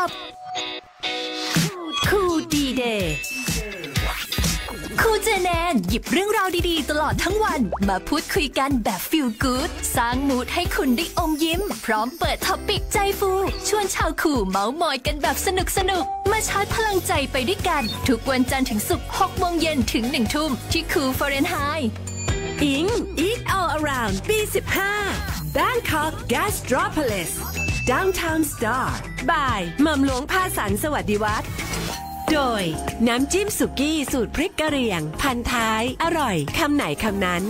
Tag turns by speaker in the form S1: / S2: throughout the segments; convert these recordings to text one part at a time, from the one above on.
S1: กับคูดีเดย์คูเจแนนหยิบเรื่องราวดีๆ ตลอดทั้งวัน มาพูดคุยกันแบบฟิลกู๊ดสร้างมูดให้คุณได้อมยิ้ม พร้อมเปิดท็อปิกใจฟู ชวนชาวคู่เมาส์มอยกันแบบสนุกสนุกมาชาร์จพลังใจไปด้วยกัน ทุกวันจันทร์ถึงศุกร์6โมงเย็นถึง 1 ทุ่ม ที่คูฟอเรนไฮ
S2: อิง Eat All Around ปี15 Bangkok Gastropolis Downtown Star บ่ายหม่อมหลวงพาสันสวัสดีวัฒน์โดย น้ำจิ้มสุกี้สูตรพริกกะเหรี่ยง พันท้าย อร่อยคำไหนคำนั้น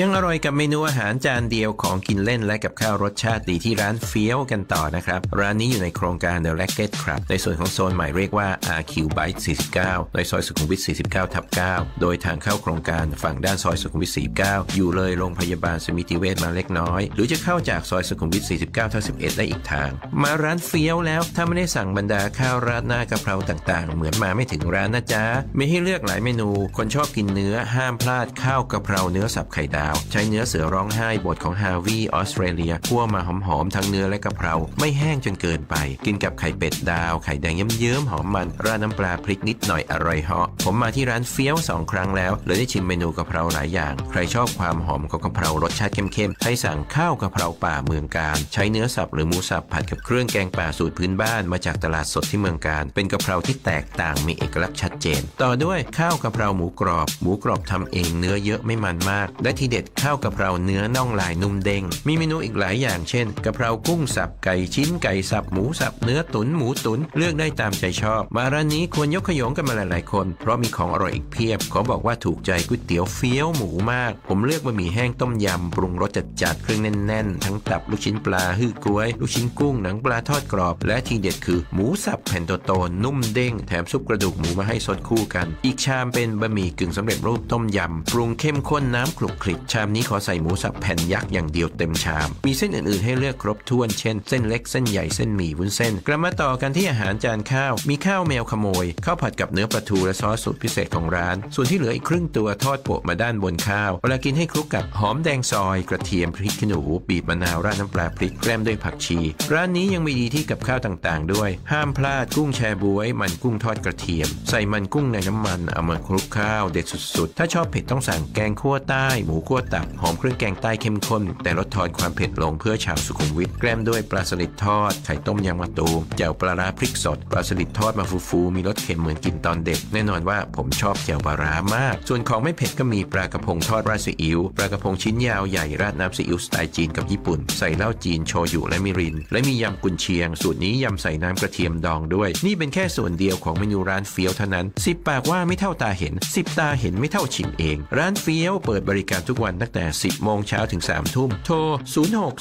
S3: ยังอร่อยกับเมนูอาหารจานเดียวของกินเล่นและกับข้าวรสชาติดีที่ร้านเฟี้ยวกันต่อนะครับ ร้านนี้อยู่ในโครงการ The Racket ครับ ในส่วนของโซนใหม่เรียกว่า RQ Byte 49 ในซอยสุขุมวิท 49 ทับ 9 โดยทางเข้าโครงการฝั่งด้านซอยสุขุมวิท 49 อยู่เลยโรงพยาบาลสมิติเวชมาเล็กน้อย หรือจะเข้าจากซอยสุขุมวิท 49ทับ11 ได้อีกทาง มาร้านเฟี้ยวแล้วถ้าไม่ได้สั่งบรรดาข้าวราดหน้ากะเพราต่างๆ เหมือนมาไม่ถึงร้านนะจ๊ะมีให้เลือกหลายเมนู คนชอบกินเนื้อห้ามพลาดข้าวกะเพราเนื้อสับไข่ดาวใช้เนื้อเสือร้องไห้บทของฮาวีออสเตรเลียคั่วมาหอมๆ ทั้งเนื้อและกะเพรา ไม่แห้งจนเกินไป กินกับไข่เป็ดดาว ไข่แดงเยิ้มๆ หอมมัน ราดน้ำปลาพริกนิดหน่อยอร่อยเหาะ ผมมาที่ร้านเฟี้ยวสองครั้งแล้วเลยได้ชิมเมนูกะเพราหลายอย่าง ใครชอบความหอมของกะเพรารสชาติเข้มๆ ให้สั่งข้าวกะเพราป่าเมืองการ ใช้เนื้อสับหรือหมูสับผัดกับเครื่องแกงป่าสูตรพื้นบ้านมาจากตลาดสดที่เมืองการ เป็นกะเพราที่แตกต่างมีเอกลักษณ์ชัดเจน ต่อด้วยข้าวกะเพราหมูกรอบ หมูกรอบทำเองเนื้อเยอะไม่มันมาก และทีเด็ดข้าวกะเพราเนื้อน่องลายนุ่มเด้ง มีเมนูอีกหลายอย่างเช่นกะเพรากุ้งสับไก่ชิ้นไก่สับหมูสับเนื้อตุ๋นหมูตุ๋นเลือกได้ตามใจชอบ มาร้านนี้ควรยกขยงกันมาหลายๆคน เพราะมีของอร่อยอีกเพียบ ขอบอกว่าถูกใจก๋วยเตี๋ยวเฟี้ยวหมูมาก ผมเลือกบะหมี่แห้งต้มยำปรุงรสจัดๆเครื่องแน่นๆ ทั้งตับลูกชิ้นปลาฮื้อกล้วย ลูกชิ้นกุ้งหนังปลาทอดกรอบ และทีเด็ดคือหมูสับแผ่นโตๆนุ่มเด้งแถมซุปกระดูกหมูมาให้สดคู่กัน อีกชามเป็นบะหมี่กึ่งสำเร็จรูปต้มยำปรุงเข้มข้นน้ำคลุกคลิกชามนี้ขอใส่หมูสับแผ่นยักษ์อย่างเดียวเต็มชาม มีเส้นอื่นๆ ให้เลือกครบถ้วนเช่นเส้นเล็กเส้นใหญ่เส้นหมี่วุ้นเส้น กลับมาต่อกันที่อาหารจานข้าว มีข้าวแมวขโมยข้าวผัดกับเนื้อปลาทูและซอสสูตรพิเศษของร้าน ส่วนที่เหลืออีกครึ่งตัวทอดโปะมาด้านบนข้าวเวลากินให้คลุกกับหอมแดงซอย กระเทียมพริกขี้หนูบีบมะนาวราดน้ำปลาพริกแกล้มด้วยผักชี ร้านนี้ยังมีดีที่กับข้าวต่างๆ ด้วย ห้ามพลาดกุ้งแชบวย มันกุ้งทอดกระเทียม ใส่มันกุ้งในน้ำมันเอามาคลุกข้าวเด็ดสุดๆ ถ้าชอบเผ็ดต้องสั่งแกงคั่วใต้หมูคั่วตับ หอมเครื่องแกงใต้เข้มข้น แต่ลดทอนความเผ็ดลงเพื่อชาวสุขุมวิทแกล้มด้วยปลาสลิดทอด ไข่ต้มยางมะตูมแจ่วปลาร้าพริกสด ปลาสลิดทอดมาฟูๆมีรสเค็มเหมือนกินตอนเด็ก แน่นอนว่าผมชอบแจ่วปลาร้ามาก ส่วนของไม่เผ็ดก็มีปลากระพงทอดราดซีอิ๊วปลากระพงชิ้นยาวใหญ่ราดน้ำซีอิ๊วสไตล์จีนกับญี่ปุ่น ใส่เหล้าจีนโชยุและมิริน และมียำกุนเชียง สูตรนี้ยำใส่น้ำกระเทียมดองด้วย นี่เป็นแค่ส่วนเดียวของเมนูร้านเฟี้ยวเท่านั้นสิบปากว่าไม่เท่าตาเห็นสิบตาเห็นไม่เท่าชิมเอง ร้านเฟี้ยวเปิดบริการทุกวันตั้งแต่ 10 โมงเช้าถึง 3 ทุ่ม โทร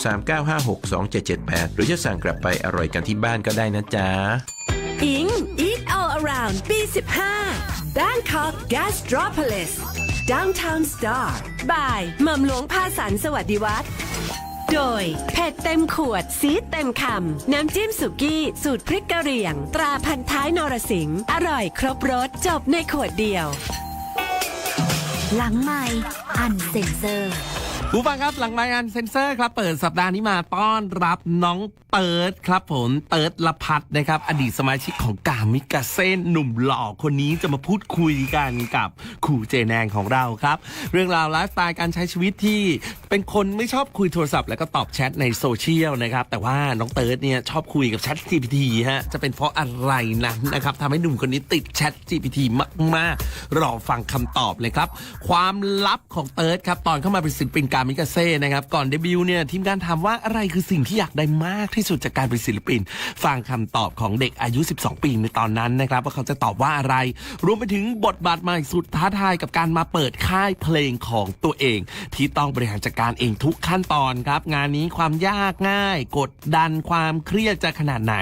S3: 0639562778 หรือจะสั่งกลับไปอร่อยกันที่บ้านก็ได้นะจ๊ะ
S2: อิง Eat All Around ปี 15 Bangkok Gastropolis Downtown Star บ่ายหม่อมหลวงพาสันสวัสดิวัฒน์โดยเผ็ดเต็มขวดซีดเต็มคำ น้ำจิ้มสุกี้ สูตรพริกกะเหรี่ยง ตราพันท้ายนรสิงห์อร่อยครบรสจบในขวดเดียว
S1: หลังไม่อันเซนเซอร์
S4: ผู้ฟังครับหลังรายงานเซ็นเซอร์ครับเปิดสัปดาห์นี้มาต้อนรับน้องเติร์ดครับผมเติร์ดละพัดนะครับ อดีตสมาชิกของกามิกาเซ่นหนุ่มหล่อคนนี้จะมาพูดคุยกันกับครูเจแนงของเราครับ เรื่องราวไลฟ์สไตล์การใช้ชีวิตที่ เป็นคนไม่ชอบคุยโทรศัพท์แล้วก็ตอบแชทในโซเชียลนะครับ แต่ว่าน้องเติร์ดเนี่ยชอบคุยกับแชท GPT ฮะ จะเป็นเพราะอะไรนั้นนะครับทำให้หนุ่มคนนี้ติดแชท GPT มาก ๆ รอฟังคำตอบเลยครับ ความลับของเติร์ดครับ ตอนเข้ามาเป็นศิลปินการมิกาเซ่นะครับ ก่อนเดบิวต์เนี่ยทีมงานถามว่าอะไรคือสิ่งที่อยากได้มากที่สุดจากการเป็นศิลปิน ฟังคำตอบของเด็กอายุ 12 ปีในตอนนั้นนะครับว่าเขาจะตอบว่าอะไร รวมไปถึงบทบาทใหม่สุดท้าทายกับการมาเปิดค่ายเพลงของตัวเอง ที่ต้องบริหารจัดการการเองทุกขั้นตอนครับ งานนี้ความยากง่าย กดดันความเครียดจะขนาดไหน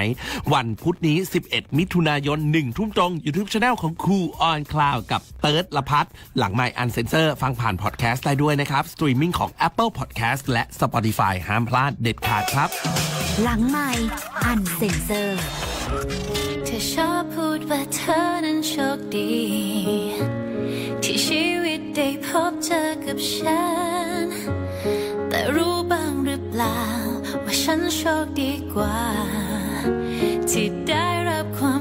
S4: วันพุธนี้ 11 มิถุนายน1ทุ่มตรง YouTube Channel ของครูออนคลาวกับเติร์ดละพัฒน์หลังไมค์อันเซนเซอร์ฟังผ่านพอดแคสต์ได้ด้วยนะครับ สตรีมมิ่งของ Apple Podcast และ Spotify ห้ามพลาดเด็ดขาดครับ
S1: หลังใหม่อันเซนเซอร์
S5: เธอชอบพูดว่าเธอนั้นโชคดี ที่ชีวิตได้พบเจอกับฉัน ฉันโชคดีกว่า ที่ได้รับความ